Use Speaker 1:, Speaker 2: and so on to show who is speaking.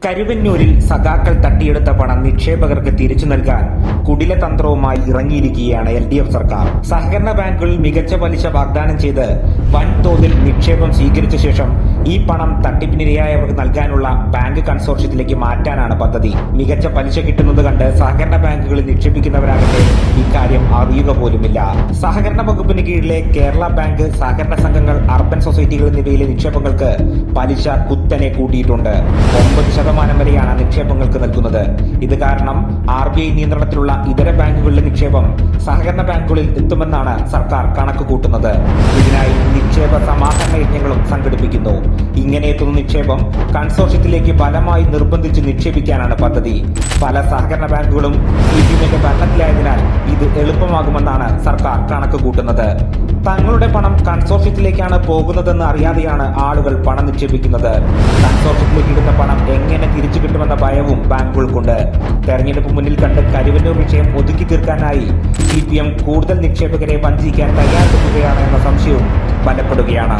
Speaker 1: കരുവന്നൂരിൽ സഖാക്കൾ തട്ടിയെടുത്ത പണം നിക്ഷേപകർക്ക് തിരിച്ചു നൽകാൻ കുടിലതന്ത്രവുമായി ഇറങ്ങിയിരിക്കുകയാണ് എൽ ഡി എഫ് സർക്കാർ. സഹകരണ ബാങ്കുകളിൽ മികച്ച പലിശ വാഗ്ദാനം ചെയ്ത് വൻതോതിൽ നിക്ഷേപം സ്വീകരിച്ച ശേഷം ഈ പണം തട്ടിപ്പിനിരയായവർക്ക് നൽകാനുള്ള ബാങ്ക് കൺസോർഷ്യത്തിലേക്ക് മാറ്റാനാണ് പദ്ധതി. മികച്ച പലിശ കിട്ടുന്നത് കണ്ട് സഹകരണ ബാങ്കുകളിൽ നിക്ഷേപിക്കുന്നവരാകട്ടെ ഇക്കാര്യം അറിയുക പോലുമില്ല. സഹകരണ വകുപ്പിന് കീഴിലെ കേരള ബാങ്ക് സഹകരണ സംഘങ്ങൾ അർബൻ സൊസൈറ്റികൾ എന്നിവയിലെ നിക്ഷേപങ്ങൾക്ക് പലിശ കുത്തനെ കൂട്ടിയിട്ടുണ്ട്. ഒമ്പത് ശതമാനം വരെയാണ് നിക്ഷേപങ്ങൾക്ക് നൽകുന്നത്. ഇത് കാരണം ആർ ബി ഐ നിയന്ത്രണത്തിലുള്ള ഇതര ബാങ്കുകളിലെ നിക്ഷേപം സഹകരണ ബാങ്കുകളിൽ എത്തുമെന്നാണ് സർക്കാർ കണക്ക് കൂട്ടുന്നത്. ഇതിനായി നിക്ഷേപ സമാഹരണ യജ്ഞങ്ങളും സംഘടിപ്പിക്കുന്നു. ഇങ്ങനെ എത്തുന്ന നിക്ഷേപം കൺസോർഷ്യത്തിലേക്ക് ബലമായി നിർബന്ധിച്ച് നിക്ഷേപിക്കാനാണ് പദ്ധതി. പല സഹകരണ ബാങ്കുകളും ഇതിന്റെ ഭരണത്തിലായതിനാൽ ഇത് എളുപ്പമാകുമെന്നാണ് സർക്കാർ കണക്ക് കൂട്ടുന്നത് തങ്ങളുടെ പണം കൺസോർഷ്യത്തിലേക്കാണ് പോകുന്നതെന്ന് അറിയാതെയാണ് ആളുകൾ പണം നിക്ഷേപിക്കുന്നത്. കൺസോർഷ്യത്തിലേക്ക് ഇടുന്ന പണം എങ്ങനെ തിരിച്ചു കിട്ടുമെന്ന ഭയവും ബാങ്കുകൾക്കുണ്ട്. തെരഞ്ഞെടുപ്പ് മുന്നിൽ കണ്ട് കരുവന്നൂർ വിഷയം ഒതുക്കി തീർക്കാനായി സി പി എം കൂടുതൽ നിക്ഷേപകരെ വഞ്ചിക്കാൻ തയ്യാറെടുക്കുകയാണ് എന്ന സംശയവും ബലപ്പെടുകയാണ്